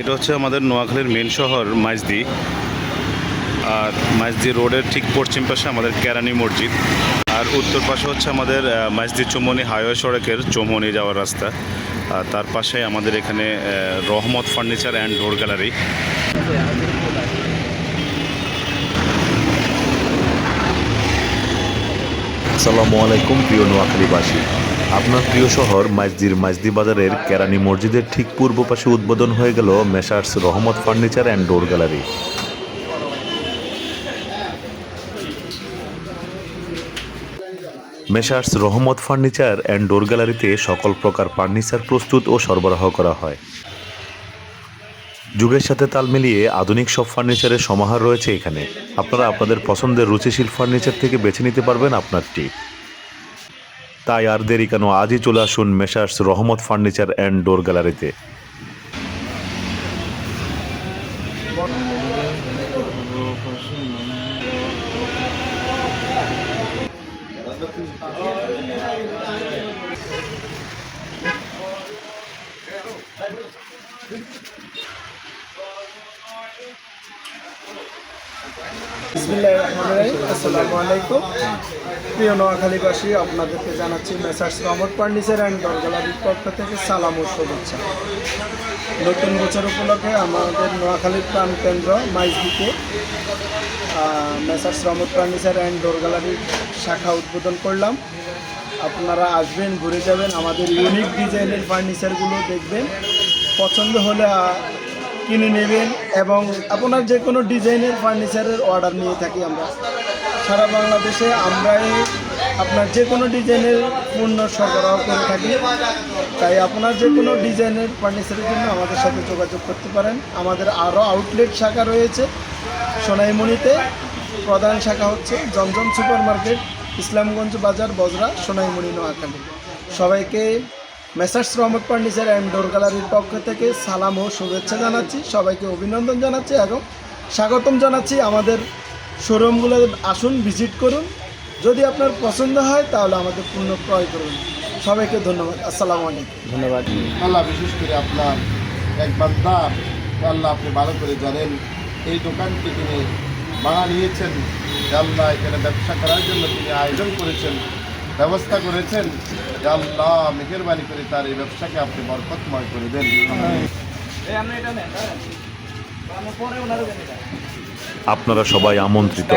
এটা হচ্ছে আমাদের নোয়াখালীর মেন শহর, মাইজদি। আর মাইজদি রোডের ঠিক পশ্চিম পাশে আমাদের কেরানি মসজিদ। আর উত্তর পাশে হচ্ছে আমাদের মাইজদি চৌমনি হাইওয়ে সড়কের চৌমনি যাওয়ার রাস্তা। আর তার পাশে আমাদের এখানে রহমত ফার্নিচার অ্যান্ড ডোর গ্যালারি। আসসালামু আলাইকুম, প্রিয় নোয়াখালীবাসী। আপনার প্রিয় শহর মাইজদির মাইজদি বাজারের কেরানি মসজিদের ঠিক পূর্ব পাশে উদ্বোধন হয়ে গেল Messrs Rahmat Furniture and Door Gallery. Messrs Rahmat Furniture and Door গ্যালারিতে সকল প্রকার ফার্নিচার প্রস্তুত ও সরবরাহ করা হয়। যুগের সাথে তাল মিলিয়ে আধুনিক সব ফার্নিচারের সমাহার রয়েছে এখানে। আপনারা আপনাদের পছন্দের রুচিশীল ফার্নিচার থেকে বেছে নিতে পারবেন আপনারটি তাই আর দেরি কেন? আজই চলে আসুন মেসার্স রহমত ফার্নিচার অ্যান্ড ডোর গ্যালারিতে। রহমানির রহিম প্রিয় নোয়াখালীবাসী, আপনাদেরকে জানাচ্ছি মেসার্স অ্যান্ড পক্ষ থেকে সালাম নতুন বছর উপলক্ষে আমাদের নোয়াখালীর প্রাণ কেন্দ্র মাইজদিকে Messrs Rahmat Furniture and Door গ্যালারির শাখা উদ্বোধন করলাম। আপনারা আসবেন, ঘুরে যাবেন। আমাদের ইউনিক ডিজাইনের ফার্নিচারগুলো দেখবেন। পছন্দ হলে কিনে নেবেন এবং আপনার যে কোনো ডিজাইনের ফার্নিচারের অর্ডার নিয়ে থাকি আমরা। সারা বাংলাদেশে আমরাই আপনার যে কোনো ডিজাইনের পণ্য সরবরাহ করে থাকি। তাই আপনার যে কোনো ডিজাইনের ফার্নিচারের জন্য আমাদের সাথে যোগাযোগ করতে পারেন। আমাদের আরও আউটলেট শাখা রয়েছে সোনাইমণিতে প্রধান শাখা হচ্ছে জমজম সুপার মার্কেট ইসলামগঞ্জ বাজার, বজরা সোনাইমণি নোয়াখালী। সবাইকে মেসার্স রহমত ফার্নিচার অ্যান্ড ডোর গ্যালারির পক্ষ থেকে সালাম ও শুভেচ্ছা জানাচ্ছি সবাইকে অভিনন্দন জানাচ্ছি এবং স্বাগতম জানাচ্ছি আমাদের শোরুমগুলো আসুন ভিজিট করুন। যদি আপনার পছন্দ হয় তাহলে আমাদের পূর্ণ ক্রয় করুন। সবাইকে ধন্যবাদ আসসালামু আলাইকুম। ধন্যবাদ। আল্লাহ বিশেষ করে আপনার একবার বান্দা আল্লাহ আপনি ভালো করে জানেন এই দোকানটি তিনি ভাড়া নিয়েছেন। আল্লাহ এখানে ব্যবসা করার জন্য তিনি আয়োজন করেছেন ব্যবস্থা করেছেন। আল্লাহ মেহরবানি করে তার এই ব্যবসাকে আপনি বরকতময় করে দেন। আপনারা সবাই আমন্ত্রিত।